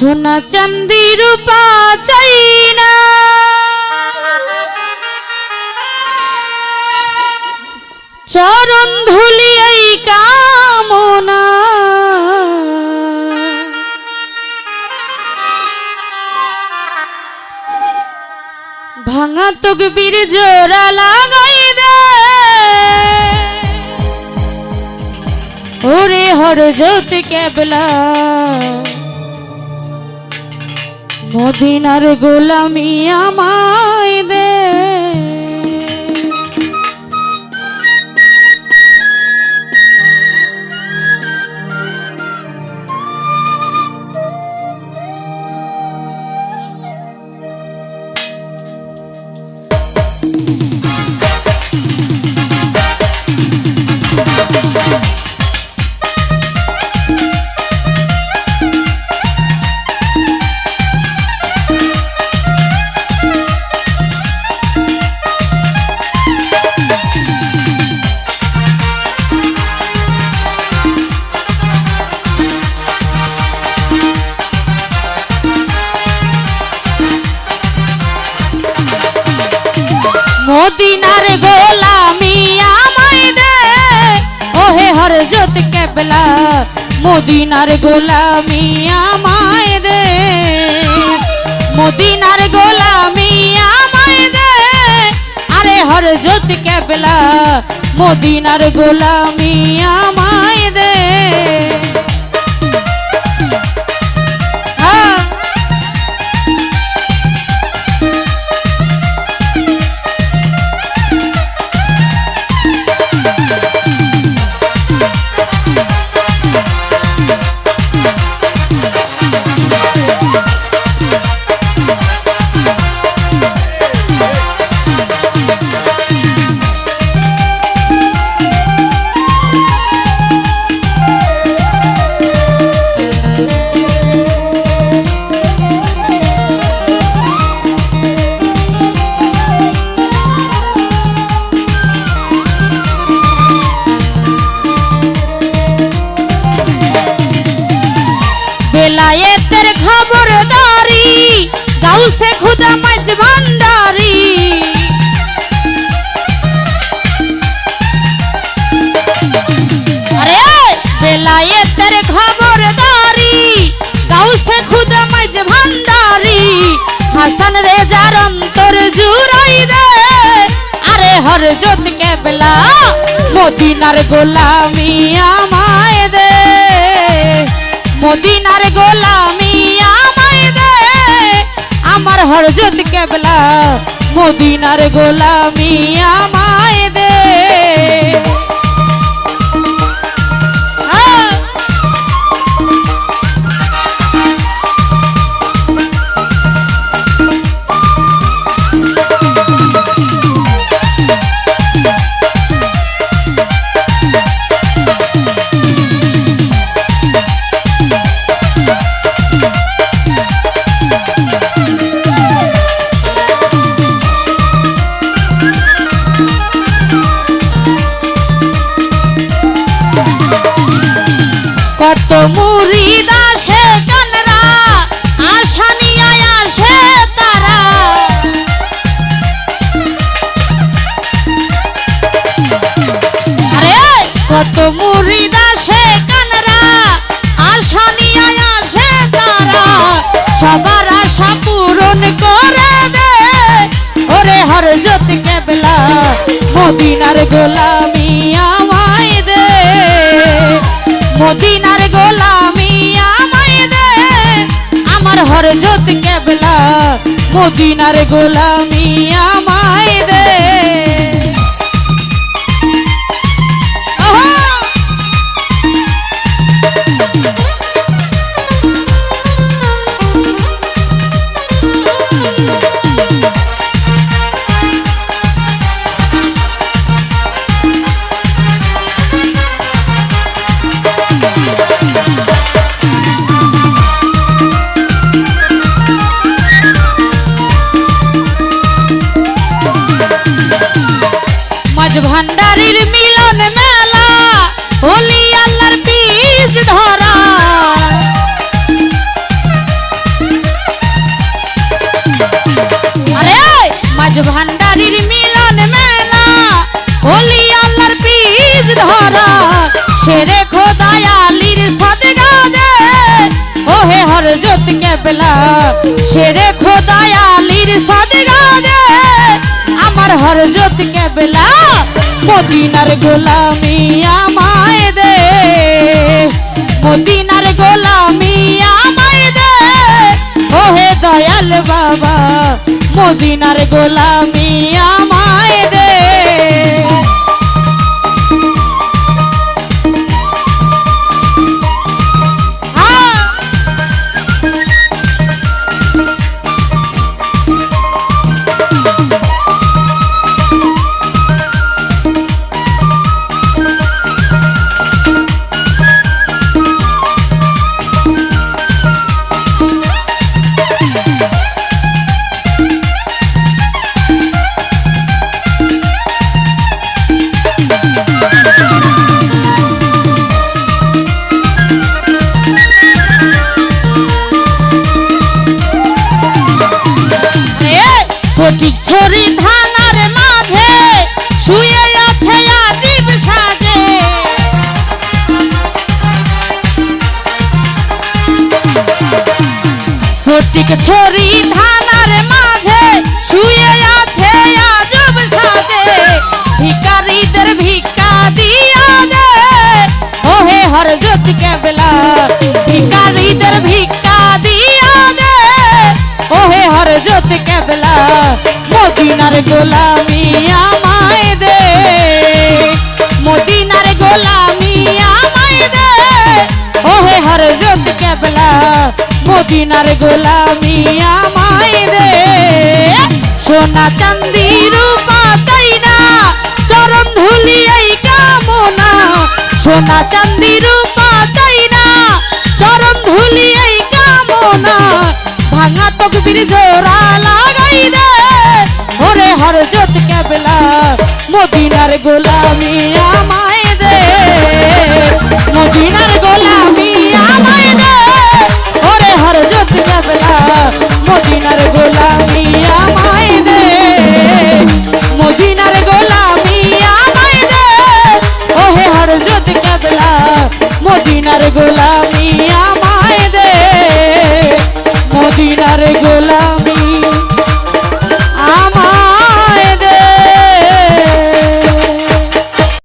সোনা চান্দি রূপা চাই না। চরণ ধুলি এই কামনা। ভাঙা তকবীর জোড়া লাগাই দে। ওরে হর জ্যোত কেবলা। মদিনার গোলামি আমায় দে। ওহে হর জোত কেবলা, মদিনার গোলামি আমায় দে। মদিনার গোলামি আমায় দে। আরে হর জোত কেবলা, মদিনার গোলামি আমায় দে। গাউসে খুদা মাঝ ভান্ডারি। আরে, বেলায়েতের খবরদারি গাউসে খুদা মাঝ ভান্ডারি। হাসান রেজার অন্তর জুড়াই দে। আরে হর কেবলা, মদিনার গোলামি আমায় দে। মদিনার গোলামি হরজত কেবলা মদিনার গোলামি আমায় দে। কত মুরিদ আসে জনরা, আশা নিয়ে তারা। আরে কত মুরিদ আসে কানরা আশা নিয়ে তারা। সবার আশা পূরণ করে দে, ওরে হর জ্যোত কেবলা, মদিনার গোলামি মদিনার গোলামি আমায় দে। আমার হর জ্যোত কেবলা মদিনার গোলামি আমায় দে। ভান্ডারির মিলন মেলা হোলি আল্লাহর পিস ধরা আরে মাঝ ভান্ডারির মিলন মেলা হোলি আল্লাহর পিস ধরা সেরে জোত কেবলা সেরে খোদায়ালির সদগা দে আমার হর জোত কেবলা মদিনার গোলামি আমায় দে, মদিনার গোলামি আমায় দে। ওহে দয়াল বাবা, মদিনার গোলামি ফটিক ছড়ি ধানার মাঝে শুয়ে আছে আজব সাজে। ভিকারীদের ভিক্ষা দিয়া দে। ওহে হরজত কেবলা ভিকারীদের ভিক্ষা দিয়া দে। ওহে হরজত কেবলা মদিনার গোলামি আমায় দে। মদিনার গোলামি আমায় দে। ওহে হরজত কেবলা মদিনার গোলামি আমায় দে। সোনা চান্দি রূপা চাই না, চরণ ধুলি এই কামনা। সোনা চান্দি রূপা চাই না, চরণ ধুলি এই কামনা। ভাঙা তকবির জোড়া লাগাই দে। ওরে হর জোত কেবলা মদিনার গোলামি আমায় আমায় দে